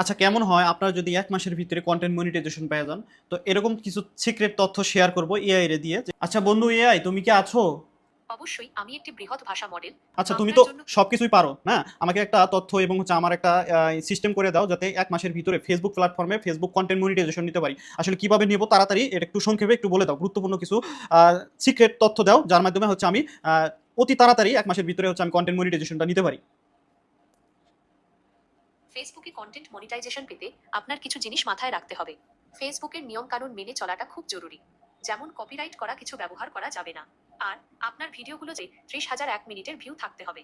আচ্ছা কেমন হয়? আপনারা যদি এক মাসের ভিতরে কন্টেন্ট মনিটাইজেশন পেয়ে যান তো এরকম কিছু সিক্রেট তথ্য শেয়ার করব এআই রে দিয়ে। আচ্ছা বন্ধু এআই তুমি কি আছো? অবশ্যই আমি একটি বৃহৎ ভাষা মডেল আচ্ছা তুমি তো সবকিছুই পারো না আমাকে একটা তথ্য এবং হচ্ছে আমার একটা সিস্টেম করে দাও যাতে এক মাসের ভিতরে ফেসবুক প্ল্যাটফর্মে ফেসবুক কন্টেন্ট মনিটাইজেশন নিতে পারি। আসলে কীভাবে নেব তাড়াতাড়ি এটা একটু সংক্ষেপে একটু বলে দাও। গুরুত্বপূর্ণ কিছু সিক্রেট তথ্য দাও যার মাধ্যমে হচ্ছে আমি অতি তাড়াতাড়ি এক মাসের ভিতরে হচ্ছে আমি কন্টেন্ট মনিটাইজেশনটা নিতে পারি। ফেসবুকে কন্টেন্ট মনিটাইজেশন পেতে আপনার কিছু জিনিস মাথায় রাখতে হবে। ফেসবুকের নিয়ম কানুন মেনে চলাটা খুব জরুরি। যেমন কপিরাইট করা কিছু ব্যবহার করা যাবে না। আর আপনার ভিডিওগুলো যে ত্রিশ হাজার এক মিনিটের ভিউ থাকতে হবে।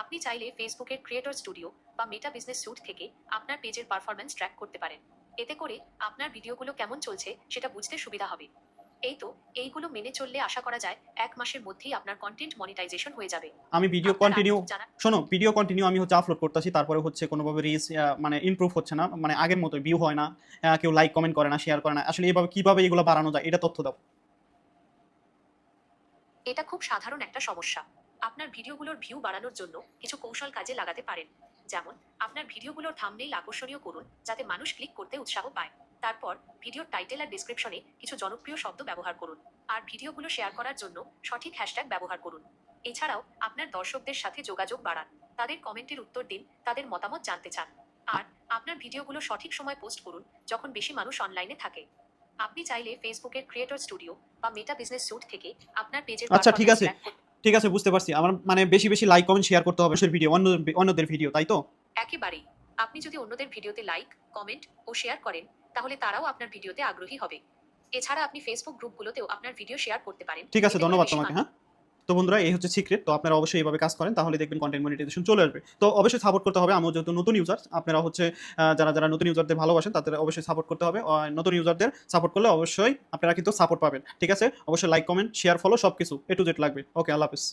আপনি চাইলে ফেসবুকের ক্রিয়েটর স্টুডিও বা মেটা বিজনেস স্যুট থেকে আপনার পেজের পারফরম্যান্স ট্র্যাক করতে পারেন। এতে করে আপনার ভিডিওগুলো কেমন চলছে সেটা বুঝতে সুবিধা হবে। এই তো এইগুলো মেনে চললে আশা করা যায় এক মাসের মধ্যেই আপনার কন্টেন্ট মনিটাইজেশন হয়ে যাবে। আমি ভিডিও কন্টিনিউ শোনো ভিডিও কন্টিনিউ আমি হচ্ছে আপলোড করতেছি তারপরে হচ্ছে কোনোভাবে রিচ মানে ইমপ্রুভ হচ্ছে না মানে আগের মতো ভিউ হয় না কেউ লাইক কমেন্ট করে না শেয়ার করে না। আসলে এইভাবে কীভাবে এগুলো বাড়ানো যায় এটা তথ্য দাও। এটা খুব সাধারণ একটা সমস্যা। আপনার ভিডিওগুলোর ভিউ বাড়ানোর জন্য কিছু কৌশল কাজে লাগাতে পারেন। যেমন আপনার ভিডিওগুলোর থাম্বনেইল আকর্ষণীয় করুন যাতে মানুষ ক্লিক করতে উৎসাহ পায়। তারপর ভিডিওর টাইটেল আর ডেসক্রিপশনে কিছু জনপ্রিয় শব্দ ব্যবহার করুন আর ভিডিওগুলো শেয়ার করার জন্য সঠিক হ্যাশট্যাগ ব্যবহার করুন। এছাড়াও আপনার দর্শকদের সাথে যোগাযোগ বাড়ান তাদের কমেন্টের উত্তর দিন তাদের মতামত জানতে চান আর আপনার ভিডিওগুলো সঠিক সময় পোস্ট করুন যখন বেশি মানুষ অনলাইনে থাকে। আপনি চাইলে ফেসবুকের ক্রিয়েটর স্টুডিও বা মেটা বিজনেস স্যুট থেকে আপনার পেজের আচ্ছা, ঠিক আছে। ঠিক আছে বুঝতে পারছি। আমার মানে বেশি বেশি লাইক কমেন্ট শেয়ার করতে হবে সেই ভিডিও অন্য অন্যদের ভিডিও তাই তো? একেবারেই। আপনি যদি অন্যদের ভিডিওতে লাইক কমেন্ট ও শেয়ার করেন তাহলে তারাও আপনার ভিডিওতে আগ্রহী হবে। এছাড়া আপনি ফেসবুক গ্রুপগুলোতেও আপনার ভিডিও শেয়ার করতে পারেন। ঠিক আছে ধন্যবাদ তোমাকে হ্যাঁ? তো বন্ধুরা, এই হচ্ছে সিক্রেট তো আপনারা অবশ্যই এইভাবে কাজ করেন তাহলে দেখবেন কন্টেন্ট মনিটাইজেশন চলে আসবে। তো অবশ্যই সাপোর্ট করতে হবে আমার যেহেতু নতুন ইউজার আপনারা হচ্ছে যারা যারা নতুন ইউজারদের ভালোবাসেন, তাদের অবশ্যই সাপোর্ট করতে হবে। নতুন ইউজারদের সাপোর্ট করলে অবশ্যই আপনারা কিন্তু সাপোর্ট পাবেন, ঠিক আছে? অবশ্যই লাইক কমেন্ট শেয়ার ফলো সব কিছু এ টু জেড লাগবে। ওকে আল্লাহ হাফিজ।